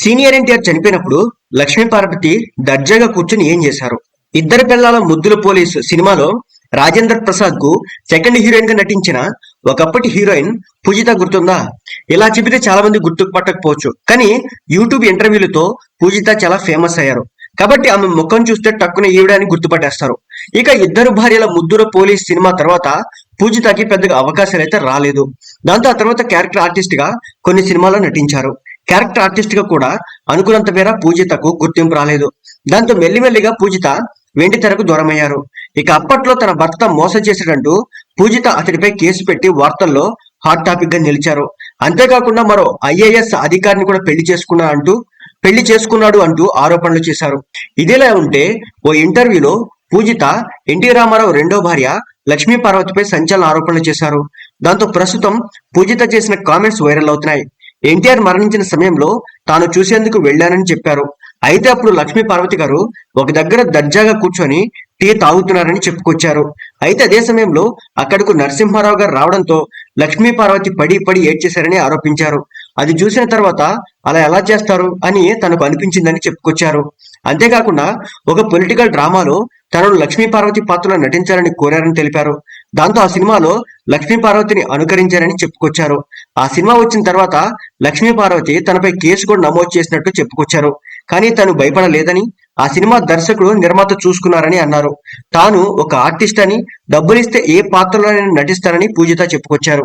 Senior NTR చనిపోయినప్పుడు లక్ష్మీ పార్వతి దర్జాగా కూర్చుని ఏం చేశారు? ఇద్దరు పిల్లల ముద్దుల పోలీస్ సినిమాలో రాజేంద్ర ప్రసాద్కు సెకండ్ హీరోయిన్గా నటించిన ఒకప్పటి హీరోయిన్ పూజిత గుర్తుందా? ఇలా చెబితే చాలా మంది గుర్తుకు పట్టకపోవచ్చు కానీ యూట్యూబ్ ఇంటర్వ్యూలతో పూజిత చాలా ఫేమస్ అయ్యారు. కాబట్టి ఆమె ముఖం చూస్తే టక్కున ఈవిడ గుర్తుపట్టేస్తారు. ఇక ఇద్దరు భార్యల ముద్దుల పోలీస్ సినిమా తర్వాత పూజితకి పెద్దగా అవకాశాలు అయితే రాలేదు. దాంతో ఆ తర్వాత క్యారెక్టర్ ఆర్టిస్ట్గా కొన్ని సినిమాల్లో నటించారు. క్యారెక్టర్ ఆర్టిస్ట్గా కూడా అనుకున్నంత మేర పూజితకు గుర్తింపు రాలేదు. దాంతో మెల్లిమెల్లిగా పూజిత వెండి తెరకు దూరమయ్యారు. ఇక అప్పట్లో తన భర్త మోసం చేసేటంటూ పూజిత అతడిపై కేసు పెట్టి వార్తల్లో హాట్ టాపిక్గా నిలిచారు. అంతేకాకుండా మరో ఐఏఎస్ అధికారిని కూడా పెళ్ళి చేసుకున్నా అంటూ పెళ్ళి చేసుకున్నాడు అంటూ ఆరోపణలు చేశారు. ఇదిలా ఉంటే ఓ ఇంటర్వ్యూలో పూజిత ఎన్టీ రామారావు రెండో భార్య లక్ష్మీ పార్వతిపై సంచలన ఆరోపణలు చేశారు. దాంతో ప్రస్తుతం పూజిత చేసిన కామెంట్స్ వైరల్ అవుతున్నాయి. ఎన్టీఆర్ మరణించిన సమయంలో తాను చూసేందుకు వెళ్ళానని చెప్పారు. అయితే అప్పుడు లక్ష్మీ పార్వతి గారు ఒక దగ్గర దర్జాగా కూర్చొని టీ తాగుతున్నారని చెప్పుకొచ్చారు. అయితే అదే సమయంలో అక్కడకు నరసింహారావు గారు రావడంతో లక్ష్మీ పార్వతి పడి పడి ఏడ్చేశారని ఆరోపించారు. అది చూసిన తర్వాత అలా ఎలా చేస్తారు అని తనకు అనిపించిందని చెప్పుకొచ్చారు. అంతేకాకుండా ఒక పొలిటికల్ డ్రామాలో తనను లక్ష్మీ పార్వతి పాత్రలో నటించాలని కోరారని తెలిపారు. దాంతో ఆ సినిమాలో లక్ష్మీ పార్వతిని అనుకరించారని చెప్పుకొచ్చారు. ఆ సినిమా వచ్చిన తర్వాత లక్ష్మీ పార్వతి తనపై కేసు కూడా నమోదు చేసినట్టు చెప్పుకొచ్చారు. కానీ తను భయపడలేదని ఆ సినిమా దర్శకుడు నిర్మాత చూసుకున్నారని అన్నారు. తాను ఒక ఆర్టిస్ట్ అని డబ్బులిస్తే ఏ పాత్రలోనైనా నటిస్తానని పూజిత చెప్పుకొచ్చారు.